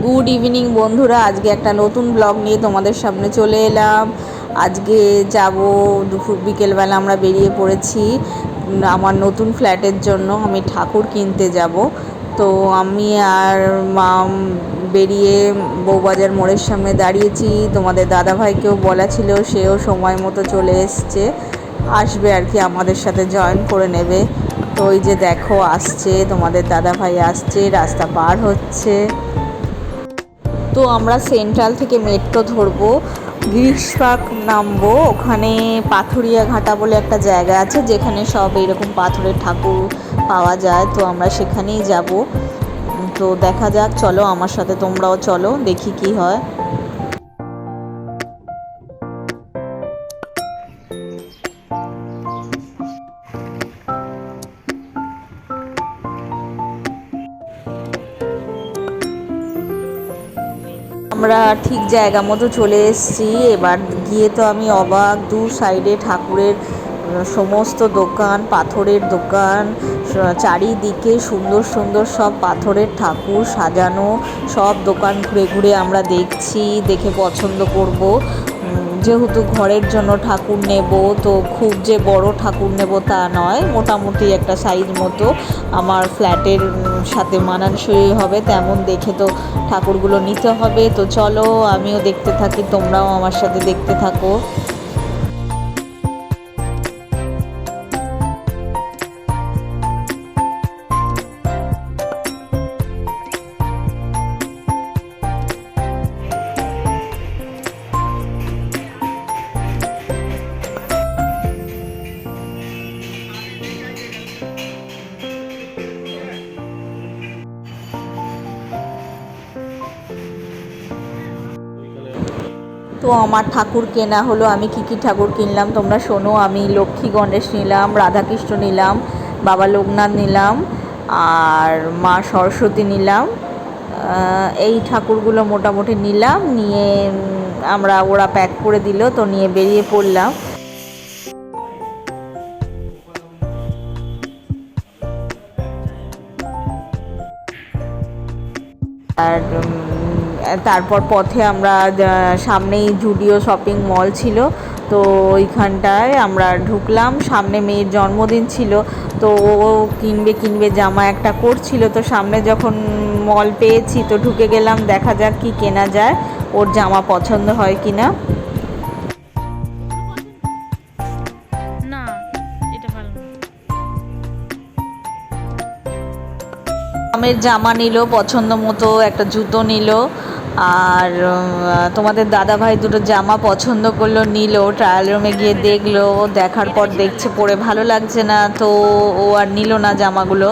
Good evening বন্ধুরা। আজকে একটা নতুন ব্লগ নিয়ে তোমাদের সামনে চলে এলাম। আজকে যাব দুপুর, বিকেলবেলা আমরা বেরিয়ে পড়েছি আমার নতুন ফ্ল্যাটের জন্য। আমি ঠাকুর কিনতে যাব। তো আমি আর মা বেরিয়ে বউবাজার মোড়ের সামনে দাঁড়িয়েছি। তোমাদের দাদাভাইকেও বলা ছিল, সেও সময় মতো চলে এসছে। আসবে আর কি, আমাদের সাথে জয়েন করে নেবে। তো ওই যে দেখো, আসছে, তোমাদের দাদাভাই আসছে, রাস্তা পার হচ্ছে। তো আমরা সেন্ট্রাল থেকে মেট্রো ধরবো। গিরিশ পার্ক নামবো। ওখানে পাথুরিয়া ঘাটা বলে একটা জায়গা আছে, যেখানে সব এরকম পাথরের ঠাকুর পাওয়া যায়। তো আমরা সেখানেই যাব। তো দেখা যাক, চলো আমার সাথে তোমরাও চলো, দেখি কি হয়। আমরা ঠিক জায়গা মতো চলে এসেছি। এবার গিয়ে তো আমি অবাক দু সাইডে ঠাকুরের সমস্ত দোকান, পাথরের দোকান চারিদিকে সুন্দর সুন্দর সব পাথরের ঠাকুর সাজানো, সব দোকান ঘুরে ঘুরে আমরা দেখছি, দেখে পছন্দ করব। যেহেতু ঘরের জন্য ঠাকুর নেব, তো খুব যে বড় ঠাকুর নেব তা নয়, মোটামুটি একটা সাইজ মতো। আমার ফ্ল্যাটের সাথে মানানসই হবে, তেমন দেখে তো ঠাকুরগুলো নিতে হবে। তো চলো, আমিও দেখতে থাকি, তোমরাও আমার সাথে দেখতে থাকো। তো আমার ঠাকুর কেনা হলো, আমি কি কি ঠাকুর কিনলাম তোমরা শোনো। আমি লক্ষ্মী গণেশ নিলাম, রাধাকৃষ্ণ নিলাম, বাবা লোকনাথ নিলাম, আর মা সরস্বতী নিলাম। এই ঠাকুরগুলো মোটামুটি নিলাম, নিয়ে আমরা ওরা প্যাক করে দিল, তো নিয়ে বেরিয়ে পড়লাম। আর তারপর পথে আমরা সামনেই জুডিও শপিং মল ছিল, তো ওইখানটায় আমরা ঢুকলাম। সামনে মেয়ের জন্মদিন ছিল, তো ও কিনবে কিনবে জামা একটা করছিল। তো সামনে যখন মল পেয়েছি, তো ঢুকে গেলাম, দেখা যাক কি কেনা যায়, ওর জামা পছন্দ হয় কি না আমের জামা নিল, পছন্দ মতো একটা জুতো নিল, আর তোমাদের দাদা ভাই দুটো জামা পছন্দ করল, নিল ট্রায়াল রুমে গিয়ে দেখল, দেখার পর দেখছে, পরে ভালো লাগছে না, তো ও আর নিল না জামাগুলো।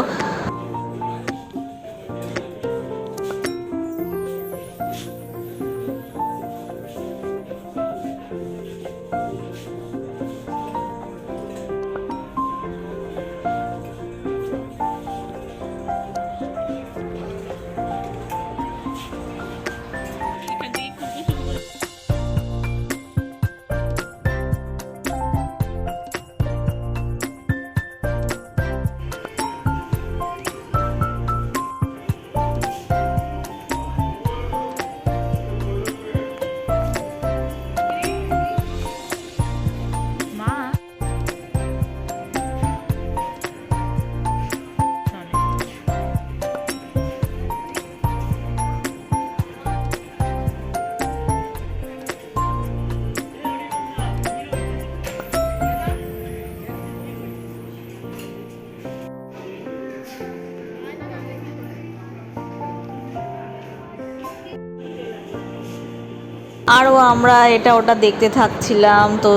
আরও আমরা এটা ওটা দেখতে থাকছিলাম, তো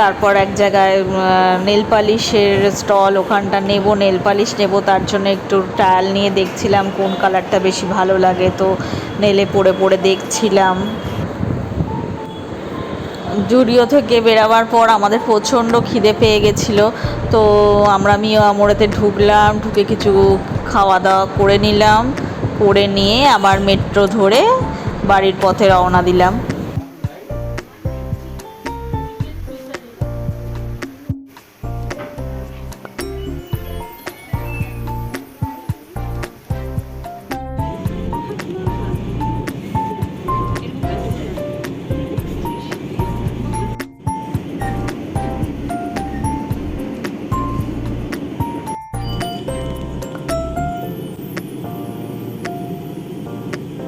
তারপর এক জায়গায় নেল পালিশের স্টল ওখানটা নেব, নেল পালিশ নেব, তার জন্য একটু ট্রায়াল নিয়ে দেখছিলাম কোন কালারটা বেশি ভালো লাগে, তো নেলে পড়ে পড়ে দেখছিলাম। জুডিও থেকে বেরাবার পর আমাদের প্রচণ্ড খিদে পেয়ে গেছিল, তো আমরা মিয়া মোড়েতে ঢুকলাম, ঢুকে কিছু খাওয়া দাওয়া করে নিলাম, করে নিয়ে আবার মেট্রো ধরে বাড়ির পথে রওনা দিলাম।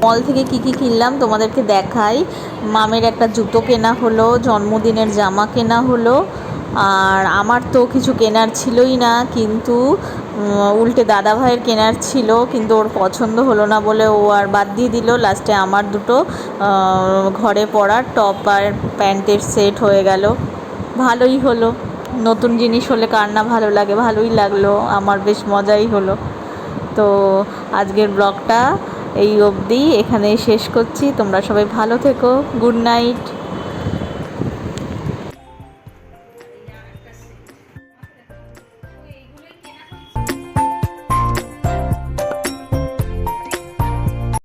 মল থেকে কি কি কিনলাম তোমাদেরকে দেখাই। মামের একটা জুতো কেনা হলো, জন্মদিনের জামা কেনা হলো, আর আমার তো কিছু কেনার ছিলই না, কিন্তু উল্টে দাদা ভাইয়ের কেনার ছিল, কিন্তু ওর পছন্দ হলো না বলে ও আর বাদ দিয়ে দিল। লাস্টে আমার দুটো ঘরে পরার টপ আর প্যান্টের সেট হয়ে গেল। ভালোই হলো। নতুন জিনিস হলে কার না ভালো লাগে? ভালোই লাগল। আমার বেশ মজাই হলো। তো, আজকের ব্লগটা এই অবধি এখানে শেষ করছি। তোমরা সবাই ভালো থেকো। Good night.